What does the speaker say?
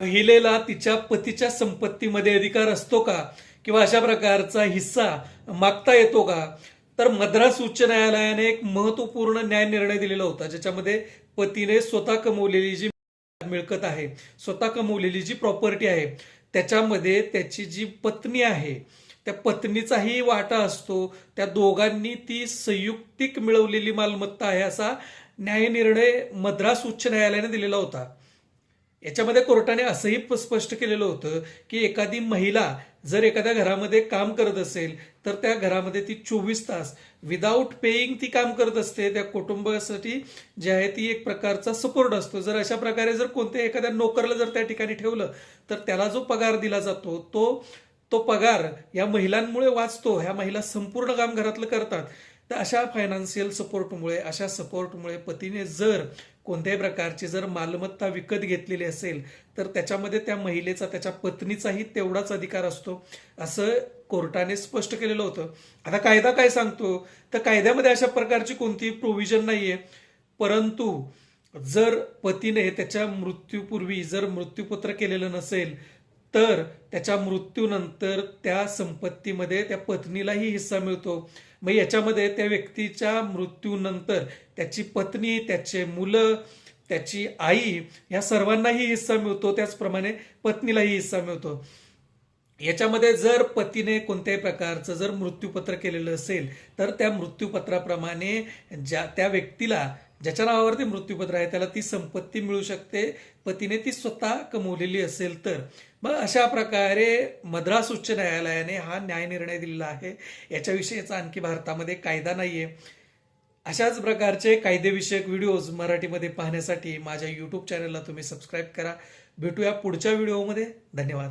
महिलेला तिच्या पतीच्या संपत्तीमध्ये अधिकार असतो का? किंवा अशा प्रकारचा हिस्सा मागता येतो का? तर मद्रास उच्च न्यायालयाने एक महत्त्वपूर्ण न्याय निर्णय दिलेला होता ज्याच्यामध्ये पतीने स्वतः कमवलेली जी मिळकत आहे स्वतः कमवलेली जी प्रॉपर्टी आहे त्याच्यामध्ये त्याची जी पत्नी आहे त्या पत्नीचाही वाटा असतो त्या दोघांनी ती संयुक्तिक मिळवलेली मालमत्ता आहे असा न्याय निर्णय मद्रास उच्च न्यायालयाने दिलेला होता. याच्यामध्ये कोर्टाने असंही स्पष्ट केलेलं होतं की एखादी महिला जर एखाद्या घरामध्ये काम करत असेल तर त्या घरामध्ये ती चोवीस तास विदाऊट पेईंग ती काम करत असते. त्या कुटुंबासाठी जे आहे ती एक प्रकारचा सपोर्ट असतो. जर अशा प्रकारे जर कोणत्या एखाद्या नोकरला जर त्या ठिकाणी ठेवलं तर त्याला जो पगार दिला जातो तो तो पगार या महिलांमुळे वाचतो. ह्या महिला संपूर्ण काम घरातलं करतात. तर अशा फायनान्शियल सपोर्टमुळे अशा सपोर्टमुळे पतीने जर कोणत्याही प्रकारची जर मालमत्ता विकत घेतलेली असेल तर त्याच्यामध्ये त्या महिलेचा त्याच्या पत्नीचाही तेवढाच अधिकार असतो असं कोर्टाने स्पष्ट केलेलं होतं. आता कायदा काय सांगतो? तर कायद्यामध्ये अशा प्रकारची कोणतीही प्रोव्हिजन नाहीये. परंतु जर पतीने त्याच्या मृत्यूपूर्वी जर मृत्यूपत्र केलेलं नसेल तर त्याच्या मृत्यूनंतर त्या संपत्तीमध्ये त्या पत्नीलाही हिस्सा मिळतो. मग याच्यामध्ये त्या व्यक्तीच्या मृत्यूनंतर त्याची पत्नी त्याचे मुलं त्याची आई या सर्वांनाही हिस्सा मिळतो. त्याचप्रमाणे पत्नीलाही हिस्सा मिळतो. याच्यामध्ये जर पतीने कोणत्याही प्रकारचं जर मृत्यूपत्र केलेलं असेल तर त्या मृत्यूपत्राप्रमाणे ज्या त्या व्यक्तीला ज्याच्या नावावरती मृत्यूपत्र आहे त्याला ती संपत्ती मिळू शकते. पतीने ती स्वतः कमवलेली असेल तर. मग अशा प्रकारे मद्रास उच्च न्यायालयाने हा न्याय निर्णय दिलेला आहे. याच्याविषयीचा आणखी भारतामध्ये कायदा नाहीये. अशाच प्रकारचे कायदेविषयक व्हिडिओज मराठीमध्ये पाहण्यासाठी माझ्या यूट्यूब चॅनलला तुम्ही सबस्क्राईब करा. भेटूया पुढच्या व्हिडिओमध्ये. धन्यवाद.